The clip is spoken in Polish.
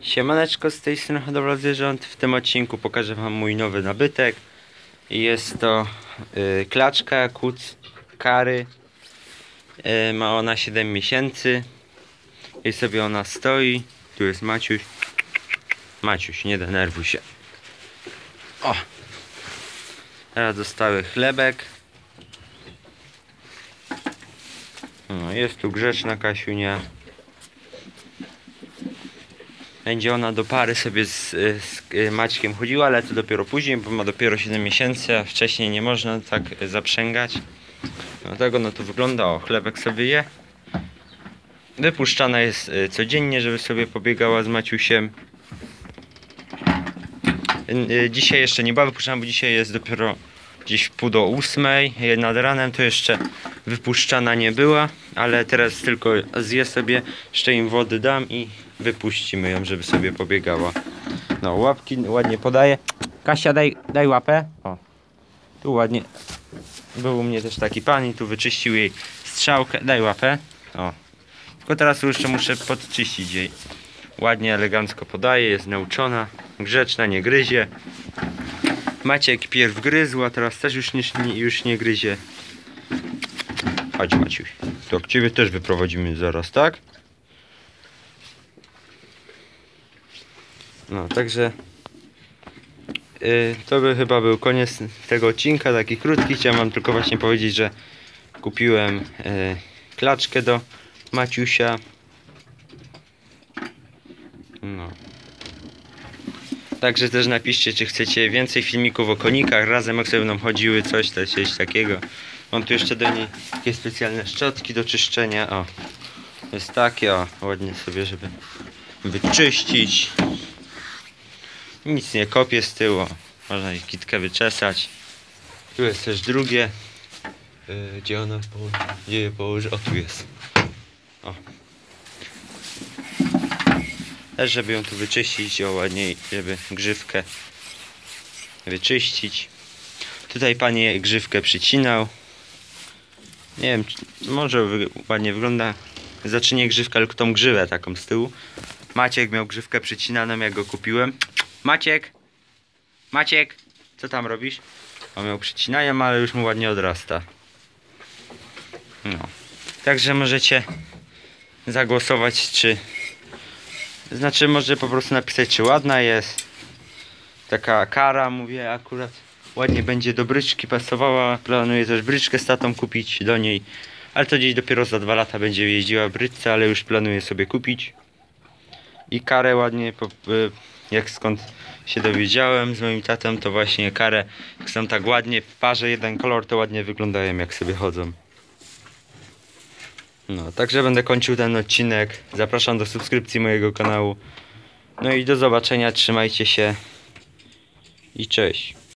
Siemaneczko z tej strony hodowla zwierząt. W tym odcinku pokażę wam mój nowy nabytek. Jest to y, klaczka kuc kary. Y, ma ona 7 miesięcy. I sobie ona stoi. Tu jest Maciuś. Maciuś, nie denerwuj się. O! Teraz dostały chlebek. No, jest tu grzeczna Kasiunia. Będzie ona do pary sobie z, z y, Maćkiem chodziła, ale to dopiero później, bo ma dopiero 7 miesięcy, a wcześniej nie można tak zaprzęgać. Dlatego no to wygląda, o chlebek sobie je. Wypuszczana jest codziennie, żeby sobie pobiegała z Maciusiem. Dzisiaj jeszcze nie była wypuszczana, bo dzisiaj jest dopiero gdzieś pół do ósmej. Nad ranem to jeszcze wypuszczana nie była, ale teraz tylko zje sobie, jeszcze im wody dam i wypuścimy ją, żeby sobie pobiegała. No, łapki ładnie podaje. Kasia, daj, daj łapę. O, tu ładnie. Był u mnie też taki pan i tu wyczyścił jej strzałkę. Daj łapę. O. Tylko teraz jeszcze muszę podczyścić jej. Ładnie, elegancko podaje, jest nauczona, grzeczna, nie gryzie. Maciek pierw gryzł, a teraz też już nie, już nie gryzie. Chodź Maciuś. To ciebie też wyprowadzimy zaraz, tak? No, także y, to by chyba był koniec tego odcinka, taki krótki. Chciałem wam tylko właśnie powiedzieć, że kupiłem y, klaczkę do Maciusia. No. Także też napiszcie, czy chcecie więcej filmików o konikach, razem jak sobie będą chodziły, coś, coś takiego. Mam tu jeszcze do niej takie specjalne szczotki do czyszczenia, o. Jest takie, o, ładnie sobie, żeby wyczyścić. Nic nie kopie z tyłu, można ich kitkę wyczesać. Tu jest też drugie. Yy, gdzie ona? Gdzie je położy? O, tu jest. O. Żeby ją tu wyczyścić, o ładniej, żeby grzywkę wyczyścić. Tutaj panie grzywkę przycinał. Nie wiem, może ładnie wygląda. Zaczynie grzywkę, tylko tą grzywę taką z tyłu. Maciek miał grzywkę przycinaną, jak go kupiłem. Maciek! Maciek! Co tam robisz? On miał przycinają, ale już mu ładnie odrasta. No. Także możecie zagłosować, czy... Znaczy, może po prostu napisać, czy ładna jest. Taka kara, mówię, akurat ładnie będzie do bryczki pasowała. Planuję też bryczkę z tatą kupić do niej. Ale to gdzieś dopiero za dwa lata będzie jeździła w bryczce, ale już planuję sobie kupić. I karę ładnie, y, jak skąd się dowiedziałem z moim tatą, to właśnie karę, jak są tak ładnie w parze jeden kolor, to ładnie wyglądają jak sobie chodzą. No, także będę kończył ten odcinek. Zapraszam do subskrypcji mojego kanału. No i do zobaczenia, trzymajcie się i cześć.